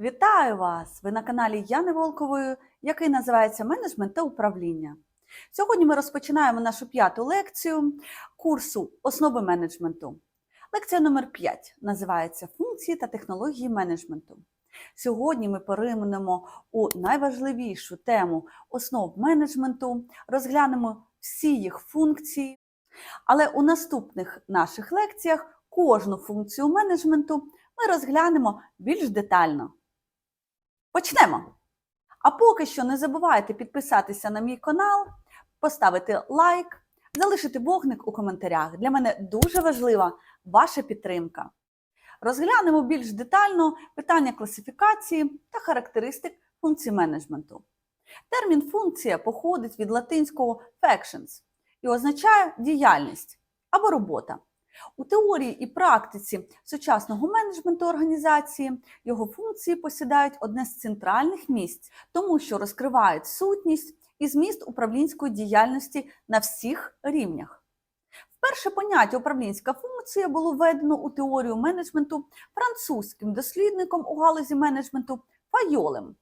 Вітаю вас! Ви на каналі Яни Волкової, який називається Менеджмент та управління. Сьогодні ми розпочинаємо нашу п'яту лекцію курсу Основи менеджменту. Лекція номер 5 називається Функції та технології менеджменту. Сьогодні ми поринемо у найважливішу тему основ менеджменту, розглянемо всі їх функції. Але у наступних наших лекціях кожну функцію менеджменту ми розглянемо більш детально. Почнемо! А поки що не забувайте підписатися на мій канал, поставити лайк, залишити вогник у коментарях. Для мене дуже важлива ваша підтримка. Розглянемо більш детально питання класифікації та характеристик функцій менеджменту. Термін функція походить від латинського functions і означає діяльність або робота. У теорії і практиці сучасного менеджменту організації його функції посідають одне з центральних місць, тому що розкривають сутність і зміст управлінської діяльності на всіх рівнях. Вперше поняття управлінська функція було введено у теорію менеджменту французьким дослідником у галузі менеджменту Файолем.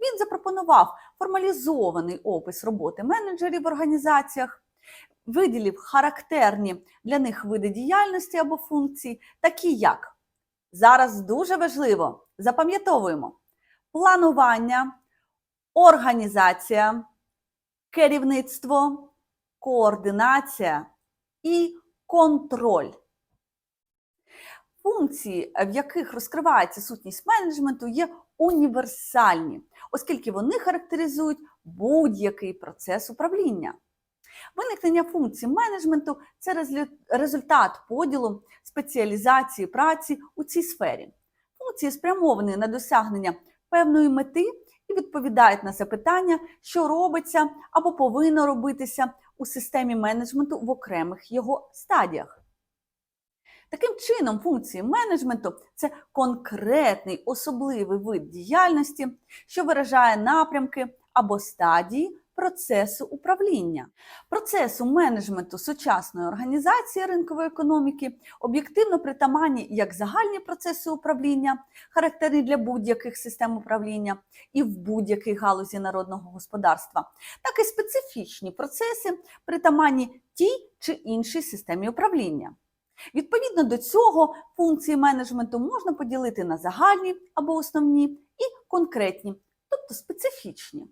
Він запропонував формалізований опис роботи менеджерів в організаціях, виділив характерні для них види діяльності або функцій, такі як зараз дуже важливо, запам'ятовуємо планування, організація, керівництво, координація і контроль. Функції, в яких розкривається сутність менеджменту, є універсальні, оскільки вони характеризують будь-який процес управління. Виникнення функцій менеджменту це результат поділу спеціалізації праці у цій сфері. Функції спрямовані на досягнення певної мети і відповідають на запитання, що робиться або повинно робитися у системі менеджменту в окремих його стадіях. Таким чином, функції менеджменту це конкретний особливий вид діяльності, що виражає напрямки або стадії процесу управління. Процесу менеджменту сучасної організації ринкової економіки об'єктивно притаманні як загальні процеси управління, характерні для будь-яких систем управління і в будь-якій галузі народного господарства, так і специфічні процеси, притаманні тій чи іншій системі управління. Відповідно до цього, функції менеджменту можна поділити на загальні або основні і конкретні, тобто специфічні.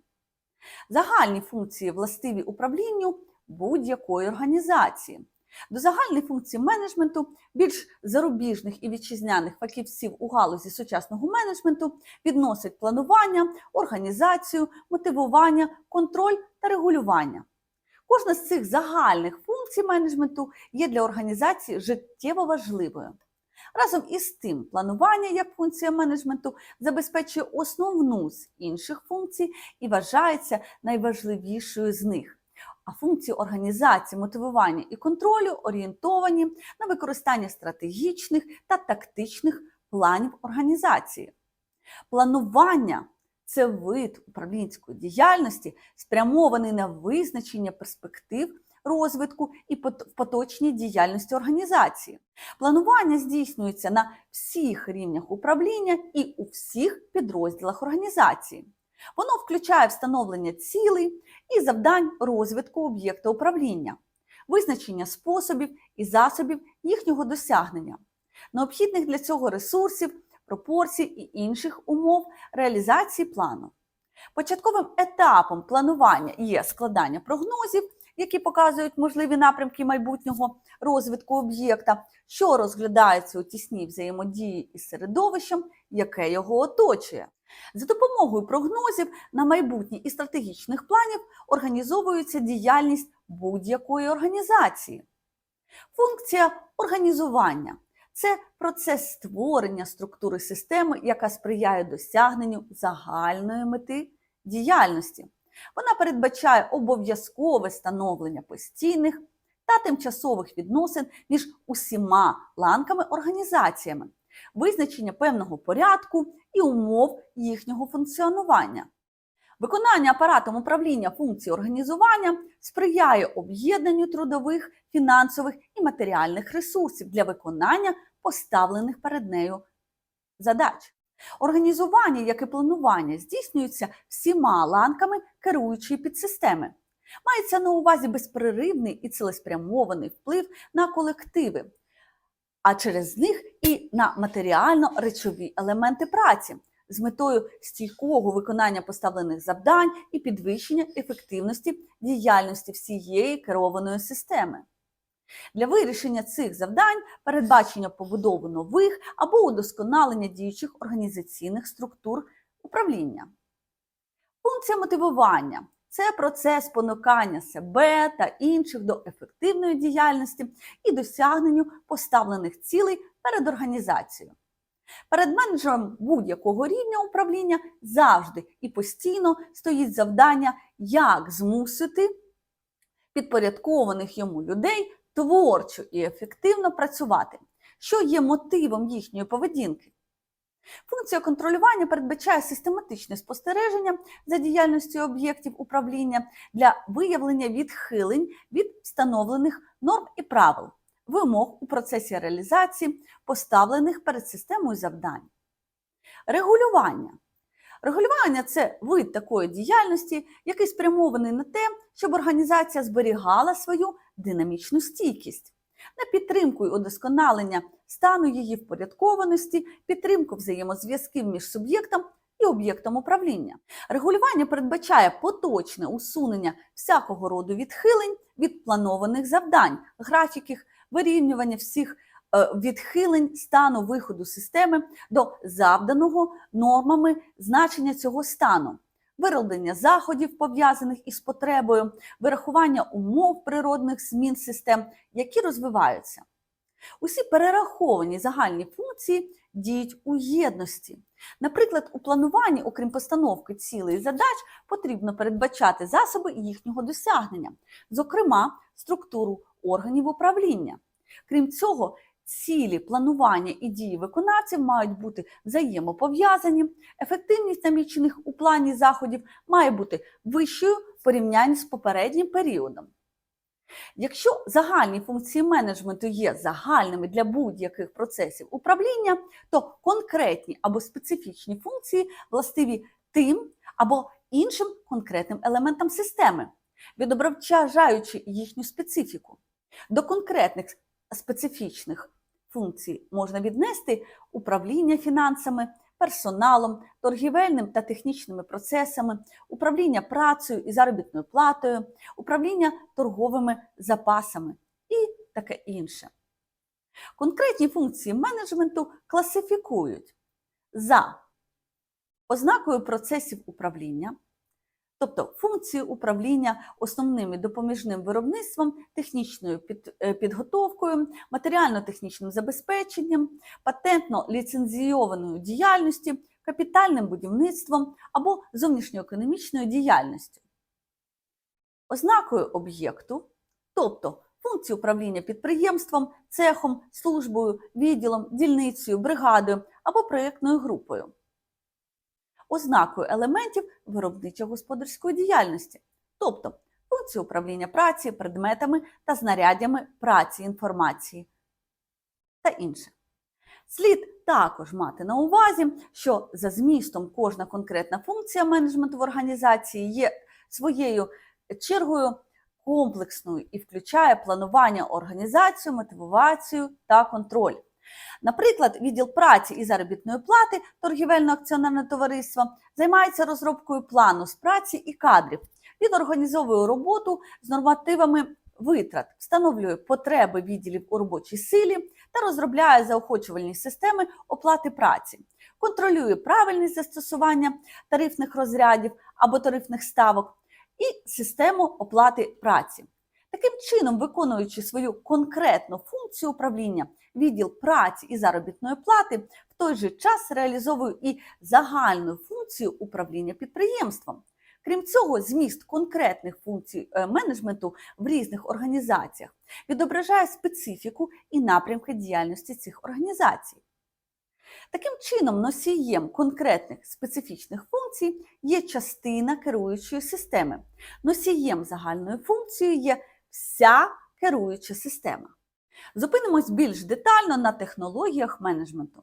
Загальні функції властиві управлінню будь-якої організації. До загальних функцій менеджменту більш зарубіжних і вітчизняних фахівців у галузі сучасного менеджменту відносять планування, організацію, мотивування, контроль та регулювання. Кожна з цих загальних функцій менеджменту є для організації життєво важливою. Разом із тим, планування як функція менеджменту забезпечує основну з інших функцій і вважається найважливішою з них. А функції організації, мотивування і контролю орієнтовані на використання стратегічних та тактичних планів організації. Планування це вид управлінської діяльності, спрямований на визначення перспектив розвитку і в поточній діяльності організації. Планування здійснюється на всіх рівнях управління і у всіх підрозділах організації. Воно включає встановлення цілей і завдань розвитку об'єкта управління, визначення способів і засобів їхнього досягнення, необхідних для цього ресурсів, пропорцій і інших умов реалізації плану. Початковим етапом планування є складання прогнозів, які показують можливі напрямки майбутнього розвитку об'єкта, що розглядається у тісній взаємодії із середовищем, яке його оточує. За допомогою прогнозів на майбутнє і стратегічних планів організовується діяльність будь-якої організації. Функція організування це процес створення структури системи, яка сприяє досягненню загальної мети діяльності. Вона передбачає обов'язкове становлення постійних та тимчасових відносин між усіма ланками організаціями, визначення певного порядку і умов їхнього функціонування. Виконання апаратом управління функцій організування сприяє об'єднанню трудових, фінансових і матеріальних ресурсів для виконання поставлених перед нею задач. Організування, як і планування, здійснюється всіма ланками керуючої підсистеми. Мається на увазі безперервний і цілеспрямований вплив на колективи, а через них і на матеріально-речові елементи праці з метою стійкого виконання поставлених завдань і підвищення ефективності діяльності всієї керованої системи. Для вирішення цих завдань передбачення побудови нових або удосконалення діючих організаційних структур управління. Функція мотивування це процес понукання себе та інших до ефективної діяльності і досягненню поставлених цілей перед організацією. Перед менеджером будь-якого рівня управління завжди і постійно стоїть завдання, як змусити підпорядкованих йому людей творчо і ефективно працювати, що є мотивом їхньої поведінки. Функція контролювання передбачає систематичне спостереження за діяльністю об'єктів управління для виявлення відхилень від встановлених норм і правил, вимог у процесі реалізації поставлених перед системою завдань. Регулювання. Регулювання це вид такої діяльності, який спрямований на те, щоб організація зберігала свою динамічну стійкість, на підтримку і удосконалення стану її впорядкованості, підтримку взаємозв'язків між суб'єктом і об'єктом управління. Регулювання передбачає поточне усунення всякого роду відхилень від планованих завдань, графіків, вирівнювання всіх е, відхилень стану виходу системи до завданого нормами значення цього стану. Вироблення заходів, пов'язаних із потребою, вирахування умов природних змін систем, які розвиваються. Усі перераховані загальні функції діють у єдності. Наприклад, у плануванні, окрім постановки цілей і задач, потрібно передбачати засоби їхнього досягнення, зокрема, структуру органів управління. Крім цього, цілі планування і дії виконавців мають бути взаємопов'язані, ефективність намічених у плані заходів має бути вищою в порівнянні з попереднім періодом. Якщо загальні функції менеджменту є загальними для будь-яких процесів управління, то конкретні або специфічні функції властиві тим або іншим конкретним елементам системи, відображаючи їхню специфіку. До конкретних специфічних функцій можна віднести управління фінансами, персоналом, торгівельним та технічними процесами, управління працею і заробітною платою, управління торговими запасами і таке інше. Конкретні функції менеджменту класифікують за ознакою процесів управління, тобто функції управління основним і допоміжним виробництвом, технічною е, підготовкою, матеріально-технічним забезпеченням, патентно-ліцензійованою діяльністю, капітальним будівництвом або зовнішньоекономічною діяльністю. Ознакою об'єкту, тобто функції управління підприємством, цехом, службою, відділом, дільницею, бригадою або проєктною групою ознакою елементів виробничо-господарської діяльності, тобто функції управління праці, предметами та знарядями праці інформації та інше. Слід також мати на увазі, що за змістом кожна конкретна функція менеджменту в організації є своєю чергою комплексною і включає планування, організацію, мотивацію та контроль. Наприклад, відділ праці і заробітної плати торгівельного акціонерного товариства займається розробкою плану з праці і кадрів. Він організовує роботу з нормативами витрат, встановлює потреби відділів у робочій силі та розробляє заохочувальні системи оплати праці, контролює правильність застосування тарифних розрядів або тарифних ставок і систему оплати праці. Таким чином, виконуючи свою конкретну функцію управління, відділ праці і заробітної плати в той же час реалізовує і загальну функцію управління підприємством. Крім цього, зміст конкретних функцій е, менеджменту в різних організаціях відображає специфіку і напрямки діяльності цих організацій. Таким чином, носієм конкретних специфічних функцій є частина керуючої системи. Носієм загальної функції є вся керуюча система. Зупинимось більш детально на технологіях менеджменту.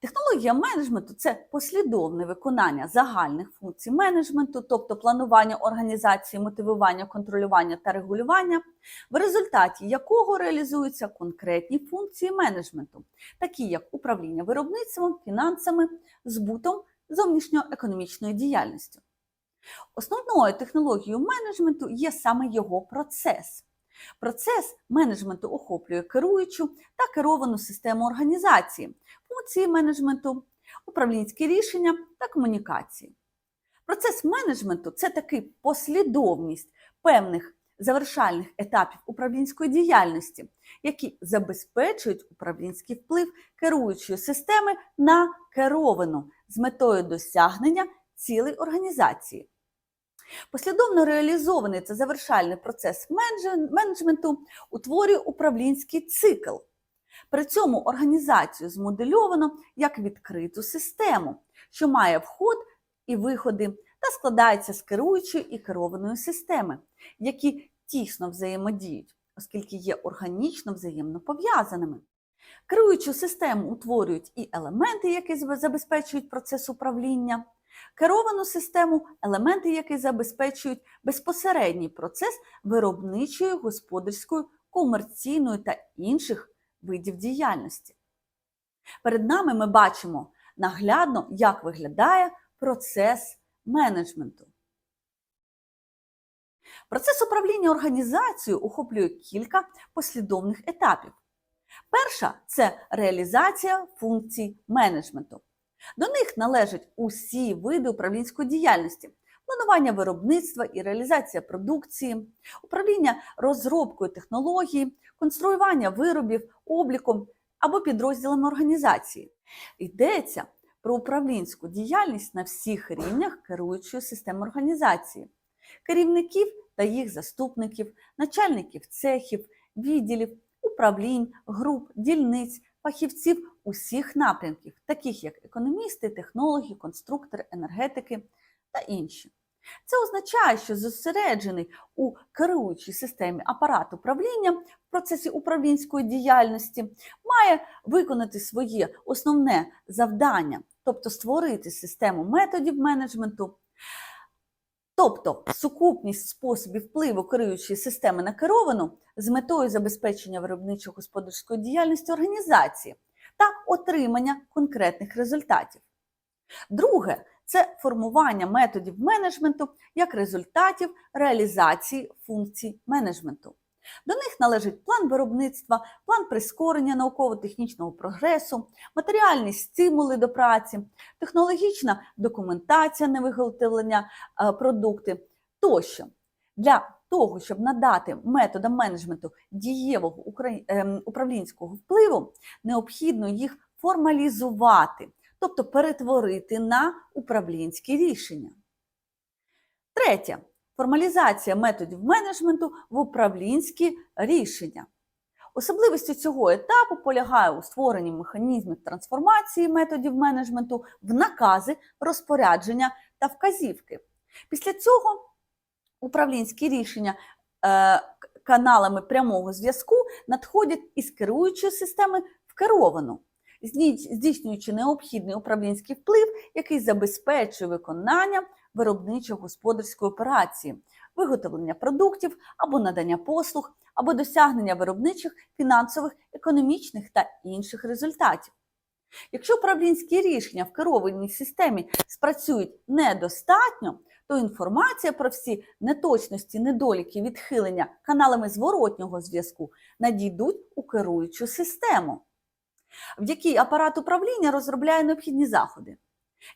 Технологія менеджменту це послідовне виконання загальних функцій менеджменту, тобто планування організації, мотивування, контролювання та регулювання, в результаті якого реалізуються конкретні функції менеджменту, такі як управління виробництвом, фінансами, збутом, зовнішньоекономічною діяльністю. Основною технологією менеджменту є саме його процес. Процес менеджменту охоплює керуючу та керовану систему організації, функції менеджменту, управлінські рішення та комунікації. Процес менеджменту це таки послідовність певних завершальних етапів управлінської діяльності, які забезпечують управлінський вплив керуючої системи на керовану з метою досягнення цілей організації. Послідовно реалізований це завершальний процес менеджменту утворює управлінський цикл. При цьому організацію змодельовано як відкриту систему, що має вход і виходи та складається з керуючої і керованої системи, які тісно взаємодіють, оскільки є органічно взаємно пов'язаними. Керуючу систему утворюють і елементи, які забезпечують процес управління, керовану систему елементи, які забезпечують безпосередній процес виробничої, господарської, комерційної та інших видів діяльності. Перед нами ми бачимо наглядно, як виглядає процес менеджменту. Процес управління організацією охоплює кілька послідовних етапів. Перша це реалізація функцій менеджменту. До них належать усі види управлінської діяльності: планування виробництва і реалізація продукції, управління розробкою технології, конструювання виробів, обліком або підрозділами організації. Йдеться про управлінську діяльність на всіх рівнях керуючої системи організації, керівників та їх заступників, начальників цехів, відділів, управлінь, груп, дільниць, фахівців усіх напрямків, таких як економісти, технологи, конструктори, енергетики та інші. Це означає, що зосереджений у керуючій системі апарат управління в процесі управлінської діяльності має виконати своє основне завдання, тобто створити систему методів менеджменту, тобто сукупність способів впливу керуючої системи на керовану з метою забезпечення виробничо-господарської діяльності організації та отримання конкретних результатів. Друге це формування методів менеджменту як результатів реалізації функцій менеджменту. До них належить план виробництва, план прискорення науково-технічного прогресу, матеріальні стимули до праці, технологічна документація на виготовлення е, продукти тощо. Для того, щоб надати методам менеджменту дієвого ем, управлінського впливу, необхідно їх формалізувати, тобто перетворити на управлінські рішення. Третє формалізація методів менеджменту в управлінські рішення. Особливістю цього етапу полягає у створенні механізмів трансформації методів менеджменту в накази, розпорядження та вказівки. Після цього управлінські рішення е, каналами прямого зв'язку надходять із керуючої системи в керовану, здійснюючи необхідний управлінський вплив, який забезпечує виконання виробничо-господарської операції, виготовлення продуктів або надання послуг, або досягнення виробничих, фінансових, економічних та інших результатів. Якщо управлінські рішення в керованій системі спрацюють недостатньо, то інформація про всі неточності, недоліки, відхилення каналами зворотнього зв'язку надійдуть у керуючу систему, в якій апарат управління розробляє необхідні заходи.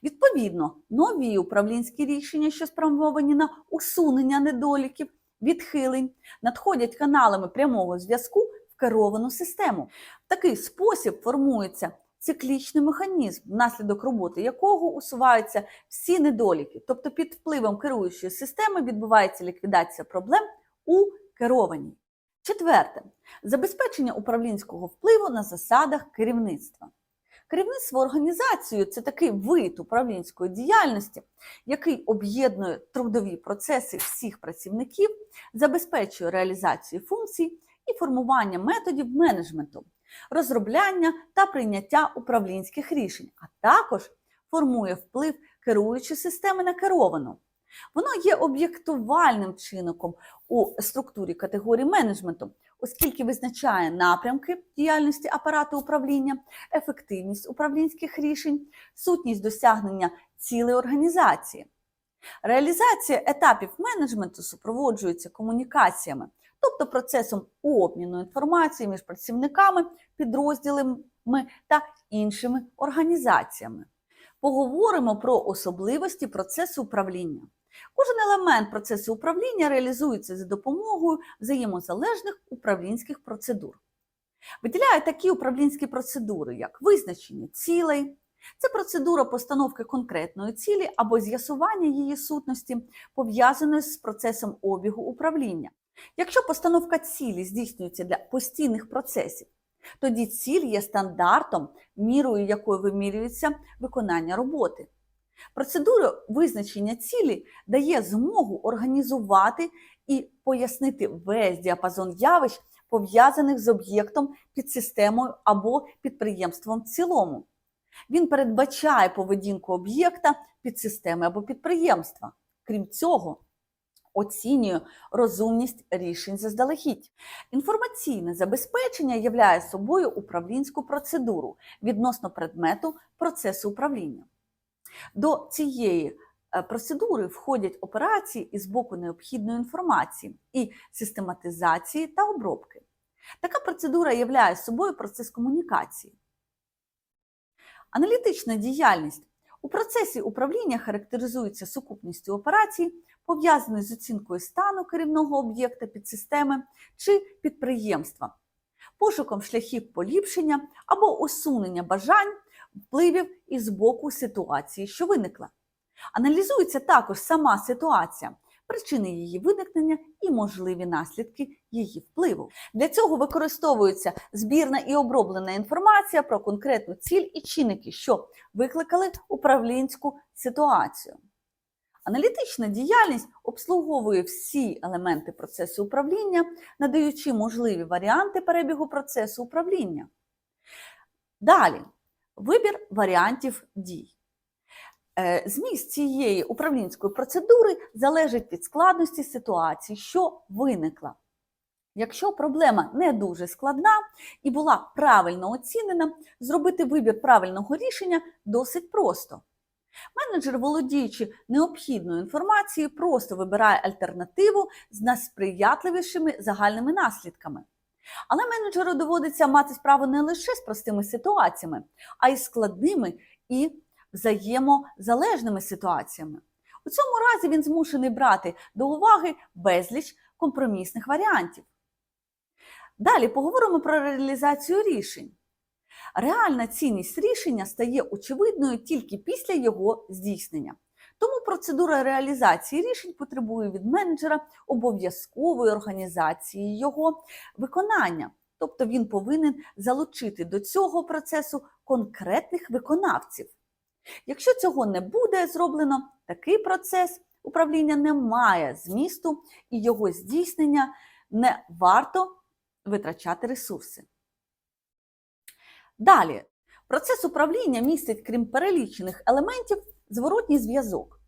Відповідно, нові управлінські рішення, що спрямовані на усунення недоліків, відхилень, надходять каналами прямого зв'язку в керовану систему. В такий спосіб формується циклічний механізм, внаслідок роботи якого усуваються всі недоліки, тобто під впливом керуючої системи відбувається ліквідація проблем у керованій. Четверте забезпечення управлінського впливу на засадах керівництва. Керівництво організацією це такий вид управлінської діяльності, який об'єднує трудові процеси всіх працівників, забезпечує реалізацію функцій і формування методів менеджменту, розробляння та прийняття управлінських рішень, а також формує вплив керуючої системи на керовану. Воно є об'єктувальним чинником у структурі категорії менеджменту, оскільки визначає напрямки діяльності апарату управління, ефективність управлінських рішень, сутність досягнення цілей організації. Реалізація етапів менеджменту супроводжується комунікаціями, тобто процесом обміну інформацією між працівниками, підрозділами та іншими організаціями. Поговоримо про особливості процесу управління. Кожен елемент процесу управління реалізується за допомогою взаємозалежних управлінських процедур. Виділяють такі управлінські процедури, як визначення цілей, це процедура постановки конкретної цілі або з'ясування її сутності, пов'язаної з процесом обігу управління. Якщо постановка цілі здійснюється для постійних процесів, тоді ціль є стандартом, мірою якої вимірюється виконання роботи. Процедура визначення цілі дає змогу організувати і пояснити весь діапазон явищ, пов'язаних з об'єктом, підсистемою або підприємством в цілому. Він передбачає поведінку об'єкта, підсистеми або підприємства. Крім цього, оцінює розумність рішень заздалегідь. Інформаційне забезпечення являє собою управлінську процедуру відносно предмету процесу управління. До цієї е, процедури входять операції із боку необхідної інформації і систематизації та обробки. Така процедура являє собою процес комунікації. Аналітична діяльність у процесі управління характеризується сукупністю операцій, пов'язаних з оцінкою стану керівного об'єкта підсистеми чи підприємства, пошуком шляхів поліпшення або усунення бажань, впливів із боку ситуації, що виникла. Аналізується також сама ситуація, причини її виникнення і можливі наслідки її впливу. Для цього використовується збірна і оброблена інформація про конкретну ціль і чинники, що викликали управлінську ситуацію. Аналітична діяльність обслуговує всі елементи процесу управління, надаючи можливі варіанти перебігу процесу управління. Далі вибір варіантів дій. Е, Зміст цієї управлінської процедури залежить від складності ситуації, що виникла. Якщо проблема не дуже складна і була правильно оцінена, зробити вибір правильного рішення досить просто. Менеджер, володіючи необхідною інформацією, просто вибирає альтернативу з найсприятливішими загальними наслідками. Але менеджеру доводиться мати справу не лише з простими ситуаціями, а й складними і взаємозалежними ситуаціями. У цьому разі він змушений брати до уваги безліч компромісних варіантів. Далі поговоримо про реалізацію рішень. Реальна цінність рішення стає очевидною тільки після його здійснення. Тому процедура реалізації рішень потребує від менеджера обов'язкової організації його виконання. Тобто він повинен залучити до цього процесу конкретних виконавців. Якщо цього не буде зроблено, такий процес управління не має змісту і його здійснення не варто витрачати ресурси. Далі, процес управління містить, крім перелічених елементів, зворотній зв'язок.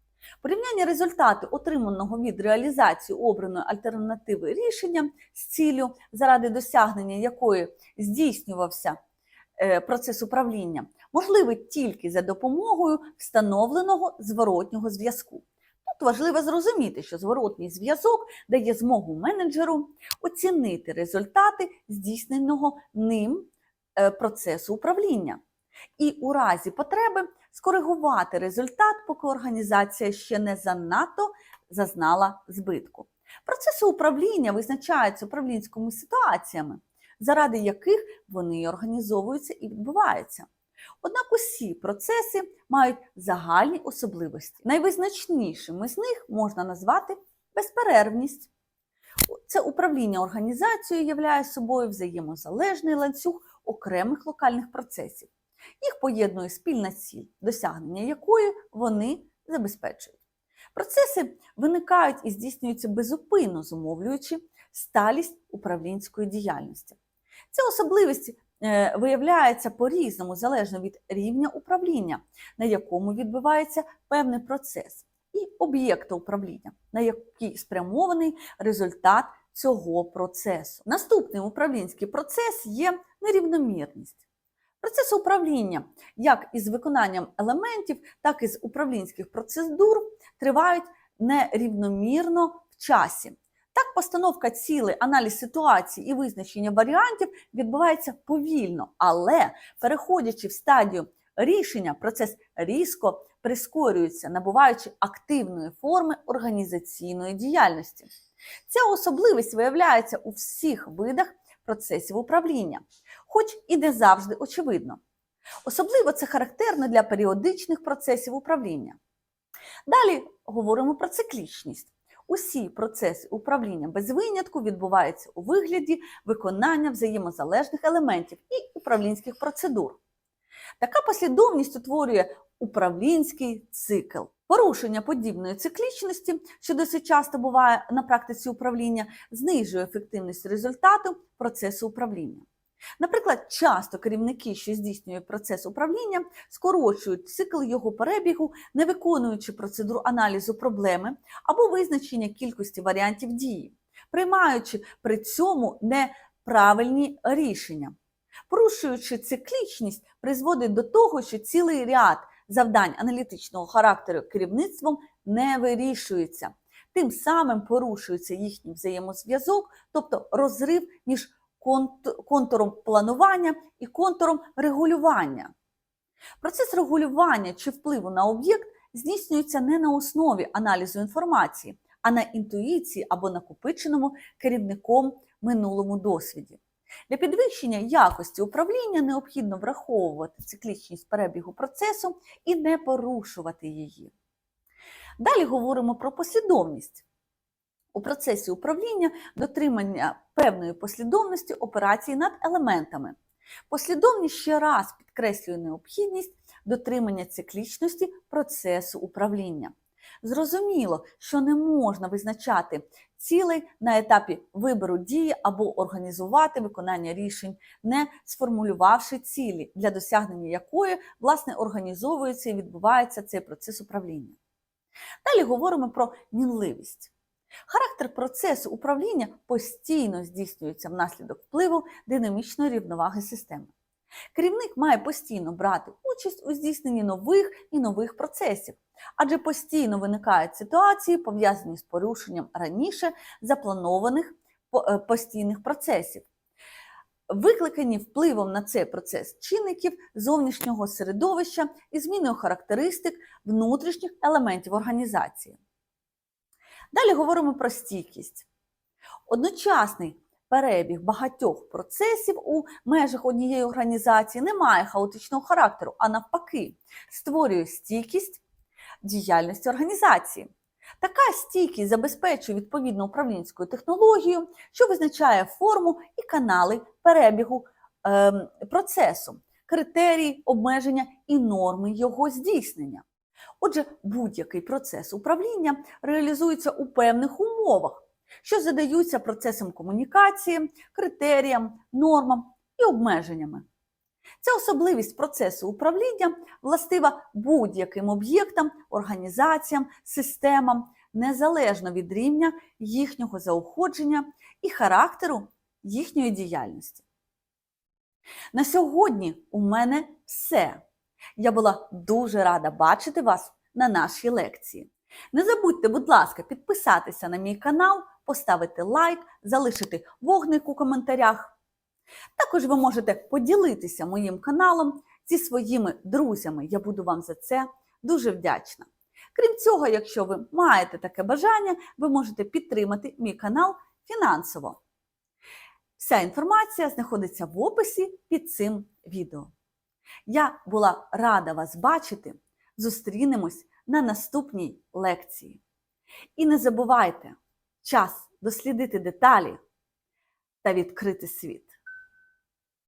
Порівняння результату, отриманого від реалізації обраної альтернативи рішення з ціллю, заради досягнення якої здійснювався е, процес управління, можливе тільки за допомогою встановленого зворотнього зв'язку. Тут важливо зрозуміти, що зворотній зв'язок дає змогу менеджеру оцінити результати здійсненого ним процесу управління. І у разі потреби скоригувати результат, поки організація ще не занадто зазнала збитку. Процеси управління визначаються управлінськими ситуаціями, заради яких вони організовуються і відбуваються. Однак усі процеси мають загальні особливості. Найвизначнішими з них можна назвати безперервність. Це управління організацією являє собою взаємозалежний ланцюг окремих локальних процесів. Їх поєднує спільна ціль, досягнення якої вони забезпечують. Процеси виникають і здійснюються безупинно, зумовлюючи сталість управлінської діяльності. Ця особливість е, виявляється по-різному, залежно від рівня управління, на якому відбувається певний процес, і об'єкта управління, на який спрямований результат цього процесу. Наступний управлінський процес є нерівномірність. Процеси управління, як із виконанням елементів, так і з управлінських процедур, тривають нерівномірно в часі. Так, постановка цілей, аналіз ситуації і визначення варіантів відбувається повільно, але переходячи в стадію рішення, процес різко прискорюється, набуваючи активної форми організаційної діяльності. Ця особливість виявляється у всіх видах процесів управління, хоч і не завжди очевидно. Особливо це характерно для періодичних процесів управління. Далі говоримо про циклічність. Усі процеси управління без винятку відбуваються у вигляді виконання взаємозалежних елементів і управлінських процедур. Така послідовність утворює управлінський цикл. Порушення подібної циклічності, що досить часто буває на практиці управління, знижує ефективність результату процесу управління. Наприклад, часто керівники, що здійснюють процес управління, скорочують цикл його перебігу, не виконуючи процедуру аналізу проблеми або визначення кількості варіантів дії, приймаючи при цьому неправильні рішення. Порушуючи циклічність, призводить до того, що цілий ряд завдань аналітичного характеру керівництвом не вирішується. Тим самим порушується їхній взаємозв'язок, тобто розрив між контуром планування і контуром регулювання. Процес регулювання чи впливу на об'єкт здійснюється не на основі аналізу інформації, а на інтуїції або накопиченому керівником минулому досвіді. Для підвищення якості управління необхідно враховувати циклічність перебігу процесу і не порушувати її. Далі говоримо про послідовність. У процесі управління дотримання певної послідовності операцій над елементами. Послідовність ще раз підкреслює необхідність дотримання циклічності процесу управління. Зрозуміло, що не можна визначати цілей на етапі вибору дії або організувати виконання рішень, не сформулювавши цілі, для досягнення якої, власне, організовується і відбувається цей процес управління. Далі говоримо про мінливість. Характер процесу управління постійно здійснюється внаслідок впливу динамічної рівноваги системи. Керівник має постійно брати участь у здійсненні нових і нових процесів, адже постійно виникають ситуації, пов'язані з порушенням раніше запланованих е, постійних процесів, викликані впливом на цей процес чинників зовнішнього середовища і зміною характеристик внутрішніх елементів організації. Далі говоримо про стійкість. Одночасний перебіг багатьох процесів у межах однієї організації не має хаотичного характеру, а навпаки, створює стійкість діяльності організації. Така стійкість забезпечує відповідну управлінську технологію, що визначає форму і канали перебігу е, процесу, критерії, обмеження і норми його здійснення. Отже, будь-який процес управління реалізується у певних умовах, що задаються процесом комунікації, критеріям, нормам і обмеженнями. Ця особливість процесу управління властива будь-яким об'єктам, організаціям, системам, незалежно від рівня їхнього заохочення і характеру їхньої діяльності. На сьогодні у мене все. Я була дуже рада бачити вас на нашій лекції. Не забудьте, будь ласка, підписатися на мій канал, поставити лайк, залишити вогник у коментарях. Також ви можете поділитися моїм каналом зі своїми друзями. Я буду вам за це дуже вдячна. Крім цього, якщо ви маєте таке бажання, ви можете підтримати мій канал фінансово. Вся інформація знаходиться в описі під цим відео. Я була рада вас бачити. Зустрінемось на наступній лекції. І не забувайте час дослідити деталі та відкрити світ.